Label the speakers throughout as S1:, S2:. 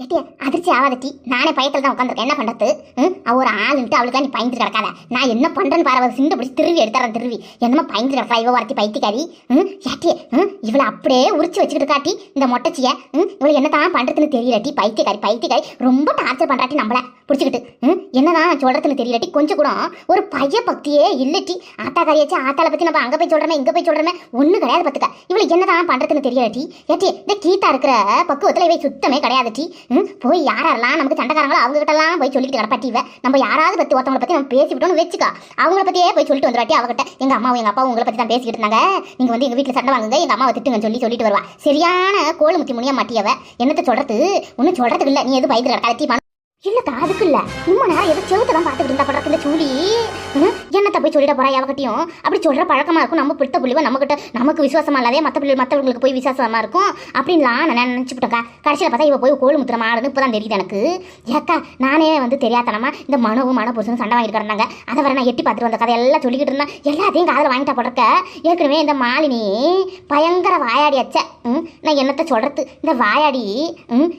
S1: ஏட்டியா அதிர்ச்சி ஆகாதட்டி நானே பயத்தில் தான் உட்காந்துருக்கேன் என்ன பண்ணுறது ம்? ஒரு ஆளுன்ட்டு அவளுக்கா நீ பயந்து கிடக்காத. நான் என்ன பண்ணுறேன்னு பாரு சிந்து பிடிச்சி திருவி எடுத்துறேன் திருவி. என்னமா பயந்து கிடக்கா இவ வரத்தி பைத்திக்காரி ம்? ஏட்டியே ம்? இவளை அப்படியே உரிச்சு வச்சுக்கிட்டு காட்டி இந்த மொட்டச்சிய ம்? இவளை என்ன தான் பண்ணுறதுன்னு தெரியலட்டி பைத்தியக்காரி பைத்தியக்காரி. ரொம்ப டார்ச்சர் பண்ணுறாட்டி நம்மள. பிடிச்சிக்கிட்டு என்னதான் சொல்கிறதுன்னு தெரியலட்டி கொஞ்சம் கூட ஒரு பைய பக்தியே இல்லட்டி ஆத்தா கறியாச்சு ஆத்தாளை பற்றி நம்ம அங்கே போய் சொல்கிறோமே இங்கே போய் சொல்கிறோமே ஒன்றும் கிடையாது பார்த்துக்க இவளை என்னதான் பண்ணுறதுன்னு தெரியலட்டி ஏட்டி இந்த கீதா இருக்கிற பக்குவத்தில் இவை சுத்தமே கிடையாதுட்டி ம் போய் யாரெல்லாம் நமக்கு சண்டைக்காரங்களோ அவங்க எல்லாம் போய் சொல்லிட்டு கிடப்பாட்டி இவ. நம்ம யாராவது பத்தி ஒருத்தவங்களை பத்தி நம்ம பேசிவிட்டோம்னு வச்சுக்கா. அவங்கள பத்தியே போய் சொல்லிட்டு வந்துடாட்டி அவகிட்ட. எங்க அம்மாவும் எங்க அப்பாவும் உங்களை பத்தி தான் பேசிக்கிட்டு இருந்தாங்க. நீங்க வந்து எங்க வீட்டுல சண்டை வாங்குங்க எங்க அம்மாவை திட்டுங்கன்னு சொல்லி சொல்லிட்டு வருவா. சரியான கோழு முத்தி முனியா மாட்டியவ என்னத்த சொல்றது? ஒன்னும் சொல்றதுக்கு இல்ல. நீ எதுவும் பயந்து கிடக்காத இல்லக்கா அதுக்கு இல்ல சும்மா நேரம் எதோ செவுத்து பார்த்துட்டு இருந்தா பண்றதுக்கு இந்த சூடி என்னத்தை போய் சொல்லிட போறா யாவகிட்டையும்? அப்படி சொல்ற பழக்கமா இருக்கும். நம்ம பிடித்த புள்ளிவா நம்ம கிட்ட நமக்கு விசுவாசமா இல்லாதே மத்த பிள்ளை மத்தவங்களுக்கு போய் விசுவாசமா இருக்கும். அப்படின்லாம் நான் நினைச்சுட்டேக்கா கடைசியில் பார்த்தா இவ போய் கோல் முத்திர மாடுன்னு இப்பதான் தெரியுது எனக்கு. ஏக்கா நானே வந்து தெரியாதனமா இந்த மனவும் மன புருஷனும் சண்டை வாங்கிட்டு கிடந்தாங்க. அதை வர நான் எட்டி பார்த்துட்டு வந்த கதை எல்லாம் சொல்லிக்கிட்டு இருந்தேன். எல்லாத்தையும் காதில் வாங்கிட்டா போடுறக்க ஏற்கனவே இந்த மாலினி பயங்கர வாயாடி அச்ச. ம், நான் என்னத்த சொல்றது? இந்த வாயாடி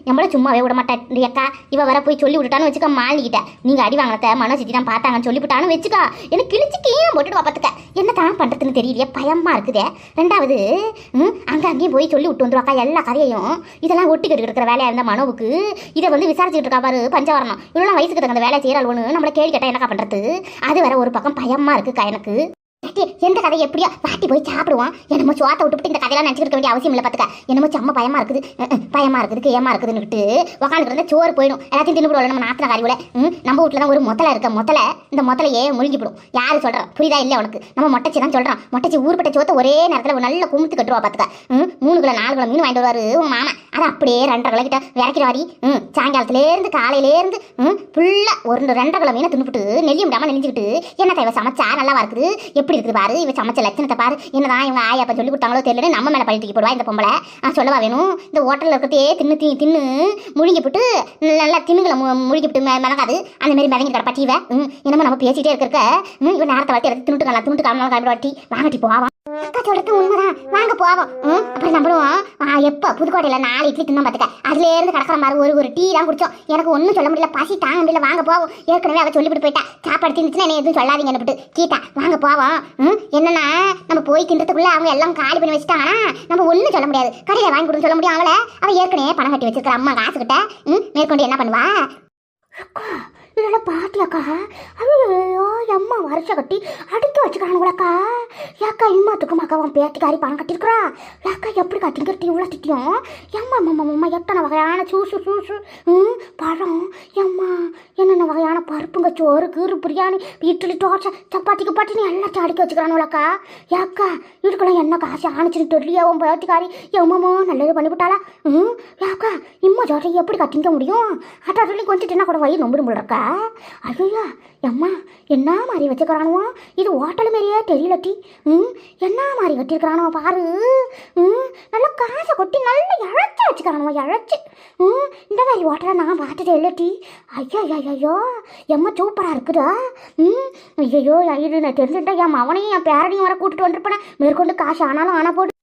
S1: நம்மள சும்மாவே விட மாட்டேன் ஏக்கா அக்கா இவ வர போய் சொல்லி விட்டுட்டான்னு வச்சுக்க மாலிக்கிட்ட நீங்க அடி வாங்கினத மனோ சித்தி தான் பார்த்தாங்கன்னு சொல்லிவிட்டான்னு வச்சுக்கா. எனக்கு கிழிச்சு கீழே போட்டுட்டு பார்த்துக்க. என்ன தான் பண்றதுன்னு தெரியலையே பயமா இருக்குதே. ரெண்டாவது ம் அங்க அங்கேயும் போய் சொல்லி விட்டு வந்துருவாக்கா எல்லா கதையையும். இதெல்லாம் ஒட்டிக்கிட்டு இருக்கிற வேலையா இருந்த மனோவுக்கு. இதை வந்து விசாரிச்சுட்டு இருக்கா பாரு பஞ்சவரணம். இவ்வளோ வயசுக்கு தகுந்த வேலை செய்யறாள் ஒன்று நம்மள கேள்வி கேட்டா என்னக்கா பண்றது? அது வேற ஒரு பக்கம் பயமா இருக்குக்கா எனக்கு. எந்த கதை எப்படியோ வாட்டி போய் சாப்பிடுவோம். என்னமோ சோத்த விட்டுவிட்டு இந்த கதையெல்லாம் நினச்சிட்டு வேண்டிய அவசியம் இல்லை பார்த்துக்க என்னமோ செம்ம பயமா இருக்குது. பயமா இருக்குது ஏமா இருக்குதுன்னுட்டு உக்காந்துட்டு இருந்தா சோறு போயிடும். எல்லாத்தையும் தின்னு நம்ம நாத்தின காரிவில் நம்ம வீட்டில் தான் ஒரு மொத்தலை இருக்க மொத்தலை இந்த மொத்தலையே முழுங்கிவிடும் யாரு சொல்கிறோம் புரியுதா இல்லை உனக்கு? நம்ம மொட்டச்சி தான் சொல்கிறோம் மொட்டச்சி ஊர்பட்ட சோத்தை ஒரே நேரத்தில் நல்ல குமுத்து கட்டுவா பார்த்துக்க மூணு கிலோ நாலு கிலோ மீன் வாங்கிட்டு வருவாரு உன் மாமா. அதை அப்படியே ரெண்டரை கிலோ கிட்ட இறக்கிற வாரி. ம் சாயங்காலத்துலேருந்து காலையிலேருந்து ம் ஃபுல்லாக ஒரு ரெண்டரை கிலோ மீனை தின்னுபிட்டு நெல்லியும் விடாமல் நெஞ்சிக்கிட்டு என்ன தேவை சமைச்சா? நல்லா இருக்குது? எப்படி இருக்குது பாரு? இவ சமைச்ச லட்சணத்தை பாரு. என்னதான் இவங்க ஆயா அப்போ சொல்லி கொடுத்தாங்களோ தெரியல நம்ம மேலே பழி தூக்கி போடுவா இந்த பொம்பளை. ஆ சொல்லவா வேணும்? இந்த ஹோட்டலில் இருக்கிறதே தின்னு தி தின்னு முழுங்கி போட்டு நல்லா தின்னுகளை முழுங்கி போட்டு மிளகாது. அந்த மாதிரி மிளங்கி கிட பட்டி ம் என்னமோ நம்ம பேசிகிட்டே இருக்க ம் இவன் நேரத்தை வாட்டி எடுத்து தின்னுட்டு காணலாம் தின்னுட்டு காணலாம் கிளம்பி வாட்டி வாங்கட்டி போவா அக்கா சொல்றது உண்மைதான். வாங்க போவோம். ம் அப்புறம் நம்மளும் எப்போ? புதுக்கோட்டையில் நாலு இட்லி தின்னோம் பார்த்துக்க அதுலேருந்து மாதிரி ஒரு ஒரு டீ தான் குடிச்சோம். எனக்கு ஒன்றும் சொல்ல முடியல. பசி தாங்க முடியல. வாங்க போவோம். ஏற்கனவே அவ சொல்லிவிட்டு போயிட்டா. சாப்பாடு தின்னுச்சுன்னா என்ன எதுவும் சொல்லாதீங்க விட்டு. கீட்டா வாங்க போவோம். ம் என்னன்னா நம்ம போய் தின்றதுக்குள்ளே அவங்க எல்லாம் காலி பண்ணி வச்சுட்டாங்கன்னா நம்ம ஒன்றும் சொல்ல முடியாது. கடையில் வாங்கி கொடுன்னு சொல்ல முடியும் அவளை. அவள் ஏற்கனவே பணம் கட்டி வச்சிருக்கிற அம்மா காசுக்கிட்ட. ம் மேற்கொண்டு என்ன பண்ணுவா? இதெல்லாம் பார்க்கலக்கா? ஐயோ அம்மா வருஷம் கட்டி அடுத்து வச்சுக்கிறானுங்களக்கா? ஏக்கா இம்மாத்துக்கும் அக்காவும் பேத்திக்காரி பணம் கட்டிருக்கிறா ஏக்கா எப்படி கட்டிங்கிறது இவ்வளோ திட்டியும்? எம்மா அம்மா அம்மா எத்தனை வகையான சூசு சூசு ம் பழம்? எம்மா என்னென்ன வகையான பருப்புங்க சோறு கீறு பிரியாணி இட்லி தோசை சப்பாத்திக்கு பட்டினி எல்லாத்தையும் அடுக்கி வச்சுக்கிறானுங்களக்கா? ஏக்கா இதுக்குள்ள என்ன காசு ஆணிச்சுன்னு தெரியலையா உன் பேத்திக்காரி. எம்மமோ நல்லது பண்ணிவிட்டாளா? ம் ஏக்கா இம்மா ஜோட்டை எப்படி கட்டிங்க முடியும்? அட்டா சொல்லி கொஞ்சம் தின்னா கூட வயிறு நம்பிடும் போல இருக்கா? ஐயோ எம்மா என்ன மாதிரி வச்சுக்கிறானுவோ இது ஹோட்டல் மாரியே தெரியலட்டி ம் என்ன மாதிரி கட்டியிருக்கிறானோ பாரு. ம் நல்லா காசை கொட்டி நல்லா இழைச்சி வச்சுக்கிறானுவோ இழைச்சி. ம் இந்த மாதிரி ஹோட்டலை நான் பார்த்துட்டே இல்லட்டி ஐயோ ஐயோ எம்மா சூப்பராக இருக்குதா ம் ஐயோ இது நான் தெரிஞ்சுட்டேன் என் அவனையும் என் பேரனையும் வர கூட்டிட்டு வந்துருப்பேன். மேற்கொண்டு காசு ஆனாலும் ஆனால் போட்டு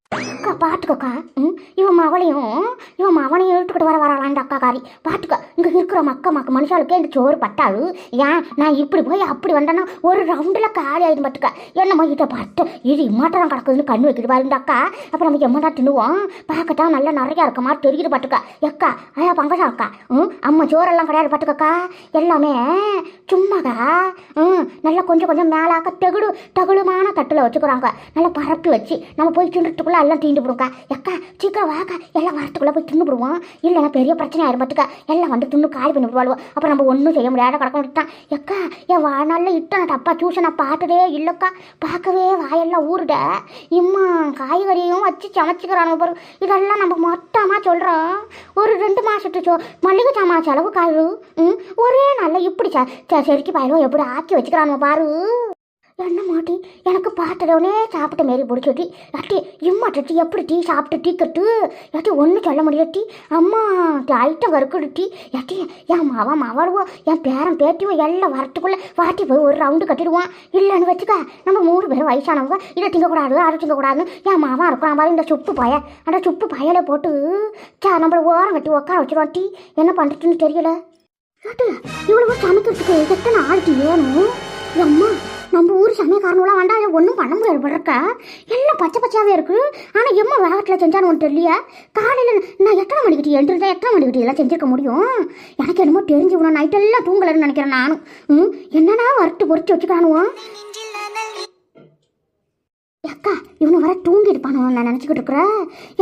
S1: அக்கா பாட்டுக்கோக்கா ம் இவன் மகளையும் இவன் மகனையும் இழுத்துக்கிட்டு வர வரலாண்ட அக்கா காரி. பாட்டுக்கா இங்கே இருக்கிற மக்க மக்க மனுஷாளுக்கே இந்த சோறு பட்டாளு ஏன் நான் இப்படி போய் அப்படி வந்தேன்னா ஒரு ரவுண்டில் காலி ஆயிடும் பாட்டுக்க என்னம்மா இதை பட்டு இது இம்மாட்டம் கிடக்குதுன்னு கண்ணு வைக்கிட்டு பாருங்க அக்கா. அப்புறம் நம்ம எம்மடா தின்னுவோம்? பார்க்கட்டா நல்லா நிறையா இருக்க மாதிரி தெரியுது பாட்டுக்கா எக்கா ஐயா பங்கஜா அக்கா. ம் அம்மா சோறெல்லாம் கிடையாது பாட்டுக்கா எல்லாமே சும்மாக்கா. ம் நல்லா கொஞ்சம் கொஞ்சம் மேலாக்க தகுடு தகுடுமான தட்டில் வச்சுக்கிறாங்க. நல்லா பரப்பி வச்சு நம்ம போய் தின்னுட்டுக்குள்ள எல்லாம் தீண்டு விடுவோம்க்கா எக்கா சீக்கிரம் வாக்கா எல்லாம் வரத்துக்குள்ளே போய் தின்னு போடுவோம் இல்லைன்னா பெரிய பிரச்சனை ஆயிரும் பார்த்துக்கா எல்லாம் வந்து தின்னு காலி பண்ணி போடுவோம் அப்புறம் நம்ம ஒன்றும் செய்ய முடியாத கிடக்க விட்டான் எக்கா என் வாழ்நாளில் இட்டன தப்பா டியூஷனை பார்த்ததே இல்லைக்கா. பார்க்கவே வாயெல்லாம் ஊறுட இம்மா காய்கறியும் வச்சு சமைச்சிக்கிறானுங்க பாரு. இதெல்லாம் நம்ம மொத்தமாக சொல்கிறோம் ஒரு ரெண்டு மாதத்து சோ மல்லிகை சாமான் செலவு காய் ம் ஒரே நாளில் இப்படி செ செருக்கி பாயிலும் எப்படி ஆக்கி வச்சுக்கிறானுங்க பாரு. என்ன மாட்டி? எனக்கு பார்த்ததோடனே சாப்பிட்ட மாரி பிடிச்சிட்டி அட்டி இம்மா டீ எப்படி டீ சாப்பிட்டு டீ கட்டு? யாட்டி ஒன்றும் சொல்ல முடியாட்டி அம்மா ஐட்டம் வறுக்குடு டீ. யாட்டி என் மாவா மாவாடுவோம் என் பேரன் பேட்டிவோ எல்லாம் வரத்துக்குள்ளே வாட்டி போய் ஒரு ரவுண்டு கட்டிடுவான். இல்லைன்னு வச்சுக்க நம்ம மூணு பேரும் வயசானவங்க இதை திங்கக்கூடாது அதை திங்கக்கூடாதுன்னு என் மாவா இருக்கிறான் பாரு இந்த சுப்பு பய. அந்த சுப்பு பயலை போட்டு சா நம்மள ஓரம் கட்டி உட்கார வச்சிருவான் டீ. என்ன பண்ணுறதுன்னு தெரியல. யாட்டி இவ்வளவு சமைக்கிறதுக்கு எத்தனை ஆள் வேணும்? அம்மா நம்ம ஊர் சமயக்காரனுலாம் வேண்டாம் அதை ஒன்றும் பண்ண முடியாது படுறக்க எல்லாம் பச்சை பச்சையாகவே இருக்குது ஆனால் எம்மா வேகத்தில் செஞ்சான்னு ஒன்று தெரியல காலையில் நான் எத்தனை மணிக்கிட்டு டீ எழுந்திருந்தா எத்தனை மணிக்கிட்டு எல்லாம் செஞ்சிருக்க முடியும்? எனக்கு என்னமோ தெரிஞ்சு விடணும் நைட்டெல்லாம் தூங்கலன்னு நினைக்கிறேன் நானும். ம் என்னன்னா வறுத்து பொறிச்சு வச்சுக்கானுவோம் அக்கா இவனு வர தூங்கி இருப்பானோ நான் நினச்சிக்கிட்டு இருக்கிறேன்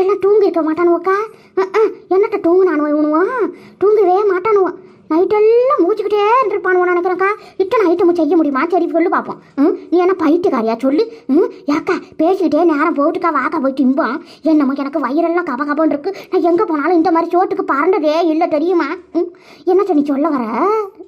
S1: எல்லாம் தூங்கி இருக்க மாட்டானுவோக்கா என்னட்ட தூங்குனானுவோ இவனுவோ? தூங்கவே மாட்டானுவோ. நைட்டெல்லாம் மூச்சுக்கிட்டே இருந்திருப்பானுவோ நினைக்கிறேன்க்கா. இத்தனை ஐட்டம் செய்ய முடியுமா? சரி சொல்லு பார்ப்போம் ம்? நீ என்ன பைத்தியக்காரியா? சொல்லு. ம்? ஏக்கா பேசிக்கிட்டே நேரம் போட்டுக்கா வாக்கா போய் திம்போம் என்னமோ எனக்கு வயிறெல்லாம் கப கபன்னு இருக்கு. நான் எங்கே போனாலும் இந்த மாதிரி சோட்டுக்கு பறந்ததே இல்லை தெரியுமா? ம்? என்ன நீ சொல்ல வர?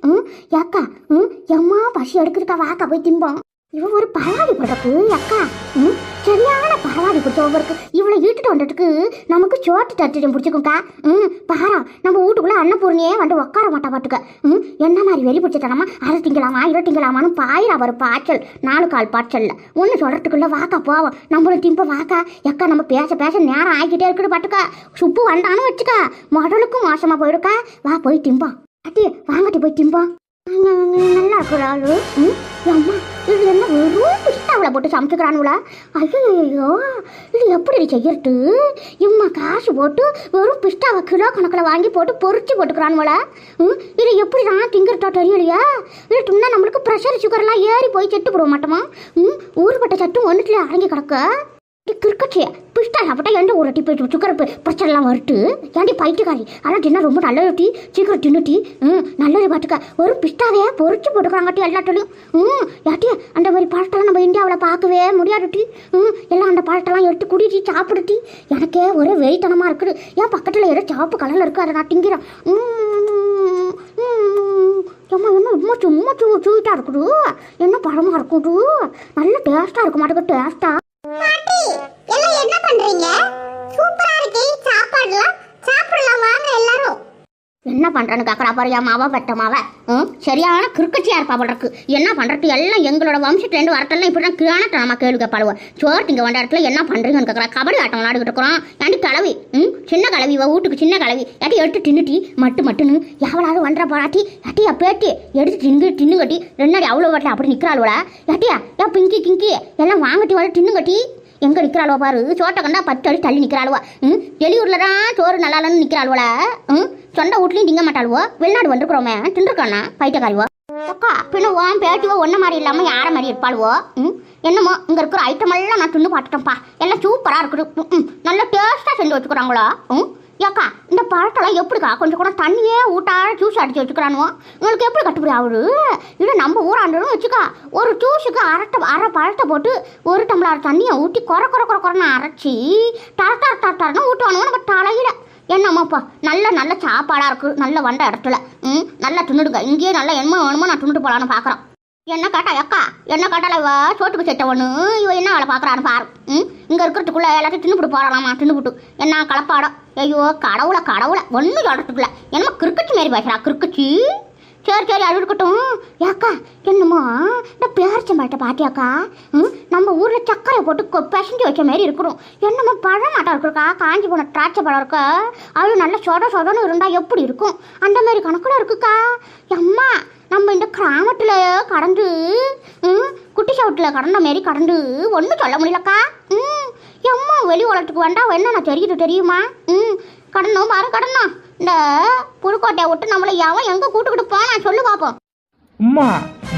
S1: ம்? ஏக்கா ம்? எம்மா பசி எடுக்குதுக்கா வாக்கா போய் திம்போம். இவன் ஒரு பரவாடி படக்கு அக்கா ம்? சரியான பரவாடி பிடிச்சவங்க இருக்கு. இவளை இழுத்துட்டு வந்துட்டுக்கு நமக்கு சோட்டு தட்டிடம் பிடிச்சிக்கும்க்கா ம் பாரா நம்ம வீட்டுக்குள்ளே அன்னபூர்ணியே வந்து உட்கார மாட்டா பாட்டுக்க ம் என்ன மாதிரி வெளி பிடிச்சிட்டலாமா அதை திங்கலாமா இதை திங்கலாமான்னு பாயிரா ஒரு பாய்ச்சல். நாலு கால் பாய்ச்சலில். ஒன்று சொல்கிறதுக்குள்ளே வாக்கா போவோம். நம்மளும் திம்ப வாக்கா. எக்கா நம்ம பேச பேச நேரம் ஆகிக்கிட்டே இருக்குது பாட்டுக்கா சுப்பு வந்தான்னு வச்சுக்கா. மடலுக்கும் மோசமாக போயிடுக்கா வா போய் திம்போம் அட்டி வாங்கட்டி போய் திம்போம் நல்லா இருக்கிறாள் ம் அம்மா இது என்ன வெறும் பிஸ்தாவில் போட்டு சமைச்சுக்கிறானுங்களா? ஐயோ இது எப்படி செய்யறது? இம்மா காசு போட்டு வெறும் பிஸ்தாவை கிலோ கணக்கில் வாங்கி போட்டு பொறிச்சு போட்டுக்கிறானுங்களா? ம் இது எப்படி தான் திங்கிறதோ தெரியலையா? இது தின்னா நம்மளுக்கு ப்ரெஷர் சுகர்லாம் ஏறி போய் செத்து போட மாட்டோமா? ம் சட்டும் ஒன்றுத்துல அடங்கி கிடக்க. கிறுக்கச்சி. பிஸ்டா சாப்பிட்டா எந்த ஒரு டீ போய் சுக்கர் பிரச்சனைலாம் வருட்டு? ஏன்டி பைத்தியக்காரி? ஆனால் தின்னா ரொம்ப நல்லது டீ. சீக்கிரம் தின்னுட்டி டீ. ம் நல்லது பார்த்துக்க ஒரு பிஸ்டாவே பொறிச்சு போட்டுக்கிறாங்க டீ எல்லாத்துலையும் ம் யாட்டி அந்த மாதிரி பழத்தெல்லாம் நம்ம இந்தியாவில் பார்க்கவே முடியாது டீ. ம் எல்லாம் அந்த பழத்தெல்லாம் எடுத்து குடிச்சி சாப்பிடுட்டி சாப்பிடு டீ. எனக்கே ஒரே வெறித்தனமாக இருக்குது. ஏன் பக்கத்தில் ஏதோ சாப்பு கலரில் இருக்குது அதை நான் திங்கிறேன். ஏம்மா என்ன ரொம்ப சும்மா சூ சூட்டாக இருக்குது என்ன பழமாக இருக்குது நல்ல டேஸ்ட்டாக இருக்க மாட்டேங்குது டேஸ்ட்டாக
S2: என்ன பண்றீங்க? சூப்பரா இருக்கு சாப்பாடுலாம். சாப்பிடலாம் வாங்க எல்லாரும்.
S1: என்ன பண்றேன்னு கேட்கறா பாரு என் மாவா பெட்ட மாவ. ம் சரியான கிறுக்கச்சியா இருப்பா போல இருக்கு. என்ன பண்றது எல்லாம் எங்களோட வம்சத்துலேருந்து வரட்டெல்லாம் இப்படி தான் கிரானத்தனமா கேள்வி கேட்பாளுவ. சோறு இங்க வந்த இடத்துல என்ன பண்றீங்கன்னு கேட்கறா கபடி ஆட்டம் விளையாடிக்கிட்டு இருக்கிறோம் ஏன்டி கலவி? ம் சின்ன கலவி இவ வீட்டுக்கு சின்ன கலவி. ஏட்டி எடுத்து தின்னுட்டி மட்டு மட்டுன்னு. எவ்வளவு வன்ற போராட்டி ஏட்டியா பேட்டி எடுத்து தின்னு தின்னு கட்டி ரெண்டாடி அவ்வளோ வாட்டில் அப்படி நிற்கிறாள் ஏட்டியா ஏன் பிங்கி கிங்கி? எல்லாம் வாங்கட்டி வர தின்னு கட்டி எங்கே நிக்கிறாளுவா பாரு? சோட்டை கண்டா பத்து அடி தள்ளி நிற்கிறாளுவா ம்? வெளியூரில் தான் சோறு நல்லா இல்லைன்னு நிக்கிறாளுவல ம்? சொந்த வீட்லையும் திங்க மாட்டாளுவோ. வெளிநாடு வந்துருக்குறோமே. தின்றுக்கானா பைத்தியக்காரிவோ. அக்கா பின்ன பேட்டியோ ஒன்றை மாதிரி இல்லாமல் யாரை மாதிரி இருப்பாளுவோ? ம்? என்னமோ இங்கே இருக்கிற ஐட்டமெல்லாம் நான் தின்னு பார்த்துட்டேன்ப்பா. எல்லாம் சூப்பராக இருக்குது. ம், நல்லா டேஸ்ட்டாக செஞ்சு வச்சுக்கிறாங்களா? ம்? ஏக்கா இந்த பழத்தெல்லாம் எப்படிக்கா? கொஞ்சம் கூட தண்ணியே ஊட்டாட ஜூஸ் அடிச்சு வச்சுக்கிறானுவோ? உங்களுக்கு எப்படி கட்டுப்படி ஆகுது? இது நம்ம ஊராண்டனும் வச்சுக்கா ஒரு ஜூஸுக்கு அரட்டை அரை பழத்தை போட்டு ஒரு டம்ளர் தண்ணியை ஊற்றி குறை குறை குறை குறைன்னு அரைச்சி தர தர தர தரன்னு ஊட்டுவானுவோ நம்ம தலையில். என்னம்மாப்பா நல்ல நல்ல சாப்பாடாக இருக்குது நல்ல வண்ட இடத்துல. ம் நல்லா தின்னுடுங்க இங்கேயே நல்லா என்ன வேணுமோ நான் தின்னுட்டு போகலான்னு பார்க்குறேன் என்ன கேட்டா அக்கா என்ன கேட்டால இவ? சோட்டுக்கு செட்ட ஒன்று இவ என்ன அவளை பார்க்குறான்னு பாரு. ம்? இங்கே இருக்கிறதுக்குள்ள எல்லாத்தையும் தின்னுபிட்டு போடலாமா? தின்னுபிட்டு என்ன கலப்பாடம்? ஐயோ கடவுளை கடவுளை. ஒன்றும் சொல்கிறதுக்குள்ள என்னமோ கிறுக்கச்சி மாரி பேசுகிறா கிறுக்கச்சி. சரி சரி அது இருக்கட்டும். ஏக்கா என்னமோ? இந்த பேரிச்சம்பழத்தை பாத்தியாக்கா ம்? நம்ம ஊரில் சக்கரை போட்டு கொ- பிசைஞ்சு வச்ச மாதிரி இருக்கிறோம் என்னமோ பழமாட்டம் இருக்குக்கா காஞ்சி போன திராட்சை பழம் இருக்கா? அது நல்ல சொத சொதன்னு இருந்தால் எப்படி இருக்கும்? அந்த மாதிரி கணக்கில் இருக்குக்கா. அம்மா நம்ம இந்த கிராமத்தில் கடந்து ம் குட்டி சவுட்டில் கடந்த மாரி கடந்து ஒன்றும் சொல்ல முடியலக்கா? ம் எம்மா வெளி உலகத்துக்கு வேண்டாம் என்னென்ன தெரியுது தெரியுமா? ம் கடணும் பாரு கடணும் இந்த புதுக்கோட்டையை விட்டு நம்மளை எவன் எங்கே கூட்டுக்கிட்டு போனா சொல்லு பார்ப்போம்
S3: அம்மா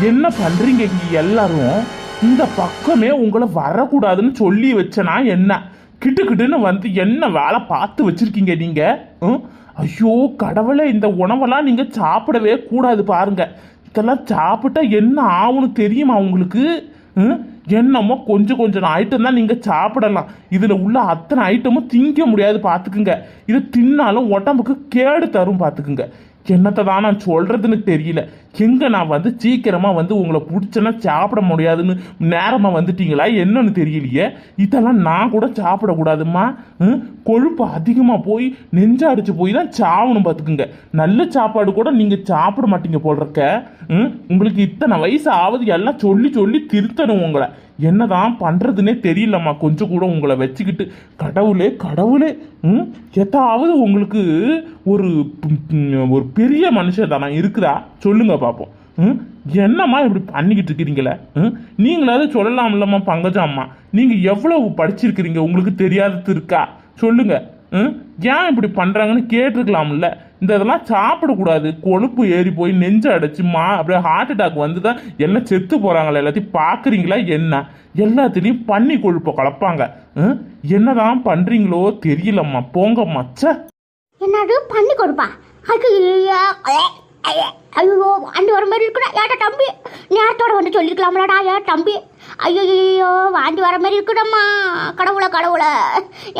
S3: என்ன பண்ணுறீங்க இங்கே எல்லாரும்? இந்த பக்கமே உங்களை வரக்கூடாதுன்னு சொல்லி வச்சனா என்ன? கிட்டு கிட்டுன்னு வந்து என்ன வேலை பார்த்து வச்சிருக்கீங்க நீங்கள் ம்? ஐயோ கடவுளே இந்த உணவெல்லாம் நீங்கள் சாப்பிடவே கூடாது பாருங்க. இதெல்லாம் சாப்பிட்டா என்ன ஆகும்னு தெரியுமா உங்களுக்கு? என்னமோ கொஞ்சம் கொஞ்சம் ஐட்டம் தான் நீங்கள் சாப்பிடலாம். இதில் உள்ள அத்தனை ஐட்டமும் திங்க முடியாது பார்த்துக்குங்க இது தின்னாலும் உடம்புக்கு கேடு தரும் பார்த்துக்குங்க என்னத்தை தான் நான் சொல்கிறதுன்னு தெரியல. எங்கே நான் வந்து சீக்கிரமாக வந்து உங்களை பிடிச்சேன்னா சாப்பிட முடியாதுன்னு நேரமாக வந்துட்டீங்களா என்னன்னு தெரியலையே. இதெல்லாம் நான் கூட சாப்பிடக்கூடாதும்மா. ம்? கொழுப்பு அதிகமாக போய் நெஞ்சாடிச்சு போய் தான் சாவணும் பார்த்துக்குங்க. நல்ல சாப்பாடு கூட நீங்கள் சாப்பிட மாட்டீங்க போல் இருக்க. ம்? உங்களுக்கு இத்தனை வயசு ஆகுது எல்லாம் சொல்லி சொல்லி திருத்தணும் உங்களை. என்னதான் பண்ணுறதுனே தெரியலம்மா. கொஞ்சம் கூட உங்களை வச்சுக்கிட்டு கடவுளே கடவுளே. ம்? எதாவது உங்களுக்கு ஒரு ஒரு பெரிய மனுஷன் தானே இருக்குதா? சொல்லுங்க பார்ப்போம் ம்? என்னம்மா இப்படி பண்ணிக்கிட்டு இருக்கிறீங்களே ம்? நீங்களாவது சொல்லலாம் இல்லம்மா பங்கஜாம்மா நீங்கள் எவ்வளவு படிச்சிருக்கிறீங்க? உங்களுக்கு தெரியாதது இருக்கா? சொல்லுங்க. ம்? ஏன் இப்படி பண்ணுறாங்கன்னு கேட்டிருக்கலாம்ல. இந்த இதெல்லாம் சாப்பிடக்கூடாது. கொழுப்பு ஏறி போய் நெஞ்சு அடைச்சி மா அப்படியே ஹார்ட் அட்டாக் வந்து தான் என்ன செத்து போகிறாங்களா எல்லாத்தையும் பார்க்குறீங்களா என்ன? எல்லாத்துலேயும் பண்ணி கொழுப்பை கலப்பாங்க. ம்? என்னதான் பண்ணுறீங்களோ தெரியலம்மா. போங்கம்மா. சே
S1: என்னது? பண்ணி கொடுப்பா ஐயோ ஐயோ வாண்டி வர மாதிரி இருக்குடா. ஏட்டா தம்பி நேரத்தோட வந்து சொல்லிருக்கலாம்லடா ஏன் தம்பி. ஐயோ வாண்டி வர மாதிரி இருக்குடம்மா. கடவுளை கடவுளை.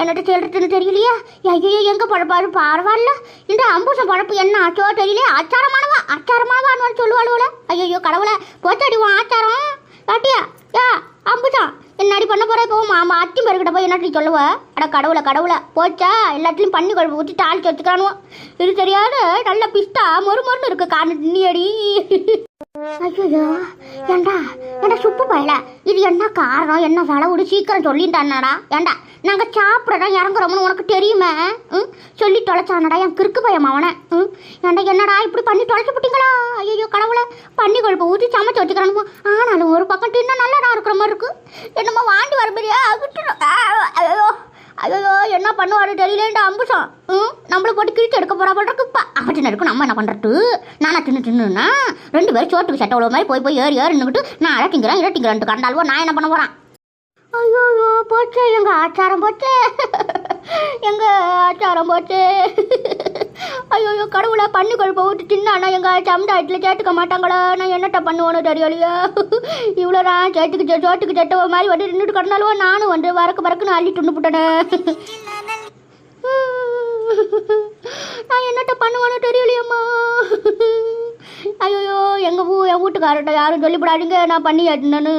S1: என்னட்ட சொல்றதுன்னு தெரியலையா. ஐயோ எங்க பழப்பாரு? பரவாயில்ல. இந்த அம்பூசம் பழப்பு என்ன ஆச்சோ தெரியலையே. ஆச்சாரமானவா? ஆச்சாரமானவான்னு சொல்லுவாளுவல ஐயோ கடவுளை போச்சாடி உன் ஆச்சாரம். காட்டியா ஏ அம்புசம் என்னடி பண்ண போற? இப்போ மாமா அத்தி மறுக்கிட்ட போய் என்னடி சொல்லுவ? அட கடவுளை கடவுளை. போச்சா? எல்லாத்துலயும் பண்ணி குழம்பு ஊற்றி தாளிச்சு வச்சுக்கானுவோம் இது தெரியாது நல்ல பிஸ்தா மொறு மொறுன்னு இருக்கு. காண நீ ஐயோ ஏண்டா? ஏண்டா சுப்பு பயல? இது என்ன காரணம்? என்ன செலவுடு சீக்கிரம் சொல்லிட்டானடா. ஏண்டா நாங்க சாப்பிடறோம் இறங்குறோம்னு உனக்கு தெரியுமே? ம்? சொல்லி தொலைச்சானடா என் கிறுக்கு பயம் அவனை ம்? ஏண்டா என்னடா இப்படி பண்ணி தொலைச்சு விட்டீங்களா? ஐயோ கடவுளை. பண்ணி கொழுப்பு ஊற்றி சமைச்சு வச்சுக்கிறானு ஆனாலும் ஒரு பக்கம் தின்னா நல்லதா இருக்கிற மாதிரி இருக்கு. என்னமோ வாண்டி வர மாதிரியா? விட்டுடும் ஐயோ ஐயோ என்ன பண்ணுவாரு தெரியலேண்டா அம்புசம். ம்? நம்மளை போட்டு கிழிச்சு எடுக்க போறா போல இருக்குப்பா இருக்கும் நம்ம என்ன பண்றது? நானா தின்னு தின்னுன்னா ரெண்டு பேரும் சோட்டுக்கு சட்டை உள்ள மாதிரி போய் போய் ஏறி ஏறி நின்றுட்டு நான் அரை திங்கிறேன் கண்டாலுவோ நான் என்ன பண்ண போறேன். ஐயோ போச்சே எங்க ஆச்சாரம் போச்சே. எங்க ஆச்சாரம் போச்சே. ஐயோ கடவுளை பண்ணி கொழுப்ப விட்டு தின்னானா எங்க சமுதாயத்தில் சேர்த்துக்க மாட்டாங்களா? நான் என்னட்ட பண்ணுவோன்னு தெரியலையா. இவ்வளோ நான் சேர்த்துக்கு சோட்டுக்கு சட்டை மாதிரி வந்து நின்றுட்டு கடந்தாலும் நானும் வந்து வரக்கு வரக்குன்னு அள்ளி துண்டு நான் என்னட்ட பண்ணுவேன்னு தெரியலையம்மா. ஐயோ எங்கள் ஊ என் வீட்டுக்காரர்கிட்ட யாரும் சொல்லிவிடாதீங்க நான் பண்ணி ஏட்டினேன்னு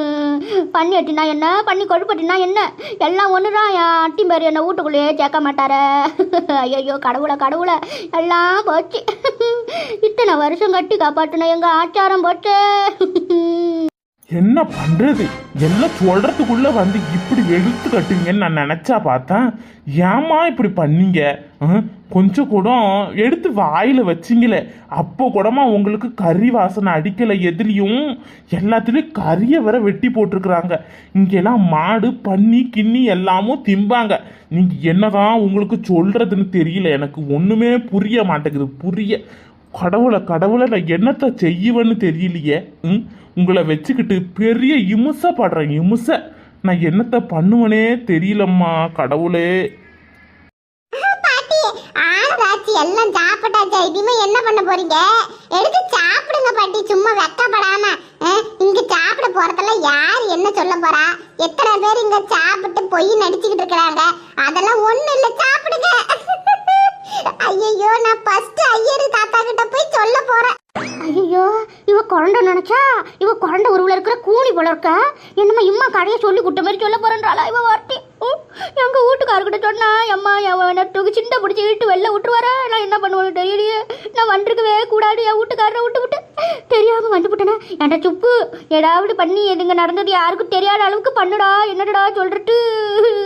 S1: பண்ணி எட்டினா என்ன? பண்ணி கொழுப்பட்டினா என்ன? எல்லாம் ஒன்று தான் என் அட்டி பேர் என்னை வீட்டுக்குள்ளேயே சேர்க்க மாட்டாரே. ஐயோ கடவுளை கடவுளை. எல்லாம் போச்சு. இத்தனை வருஷம் கட்டி காப்பாற்றின எங்கள் ஆச்சாரம் போச்சு.
S3: என்ன பண்றது? எல்லாம் சொல்றதுக்குள்ள வந்து இப்படி வெளுத்து கட்டுவீங்கன்னு நான் நினைச்சா பார்த்தேன் ஏமா இப்படி பண்ணீங்க? கொஞ்சம் கூட எடுத்து வாயில் வச்சிங்களே. அப்போ கூடமா உங்களுக்கு கறி வாசனை அடிக்கலை எதிரியும் எல்லாத்துலேயும் கறியை வர வெட்டி போட்டிருக்கிறாங்க. இங்கெல்லாம் மாடு பன்னி கிண்ணி எல்லாமும் திம்பாங்க. நீங்கள் என்னதான் உங்களுக்கு சொல்கிறதுன்னு தெரியல. எனக்கு ஒன்றுமே புரிய மாட்டேங்குது. புரிய கடவுளை கடவுளை நான் என்னத்தை செய்வேன்னு தெரியலையே? ம்? உங்களை வச்சுக்கிட்டு பெரிய இமுசை படுறேன் இமுசை. நான் என்னத்தை பண்ணுவனே தெரியலம்மா கடவுளே.
S2: பாட்டி ஆனதாச்சு எல்லாம் சாப்பிட்டாச்சா? இனிமே என்ன பண்ண போறீங்க? எடுத்து சாப்பிடுங்க பாட்டி சும்மா வெக்கப்படாம. அஹ், இங்க சாப்பிட போறதுல யார் என்ன சொல்ல போறா? எத்தனை பேர் இங்க சாப்பிட்டு பொய் நடிச்சுக்கிட்டு இருக்கிறாங்க? அதெல்லாம் ஒண்ணு இல்ல சாப்பிடுங்க. ஐயோ நான் ஃபர்ஸ்ட் ஐயரு தாத்தா கிட்ட போய் சொல்ல போறேன்.
S1: ஐயோ இவ குழந்தை நினைச்சா? இவ குழந்தை உருவில் இருக்கிற கூலி போல இருக்க? என்னம்மா இம்மா கடையை சொல்லி குட்ட மாதிரி சொல்ல போறேன்றாளா இவ வார்த்தை? எங்க வீட்டுக்காரர்கிட்ட சொன்னா அம்மா என் தூக்கி சிந்தை பிடிச்சி இழுத்து வெளில விட்டுருவார நான் என்ன பண்ணுவேன்னு தெரியலையே. நான் வந்துருக்கவே கூடாது என் வீட்டுக்காரரை விட்டு விட்டு. தெரியாம வந்து விட்டேனே. ஏன்டா சுப்பு ஏதாவது பண்ணி எதுங்க நடந்தது யாருக்கும் தெரியாத அளவுக்கு பண்ணுடா என்னடா சொல்றது?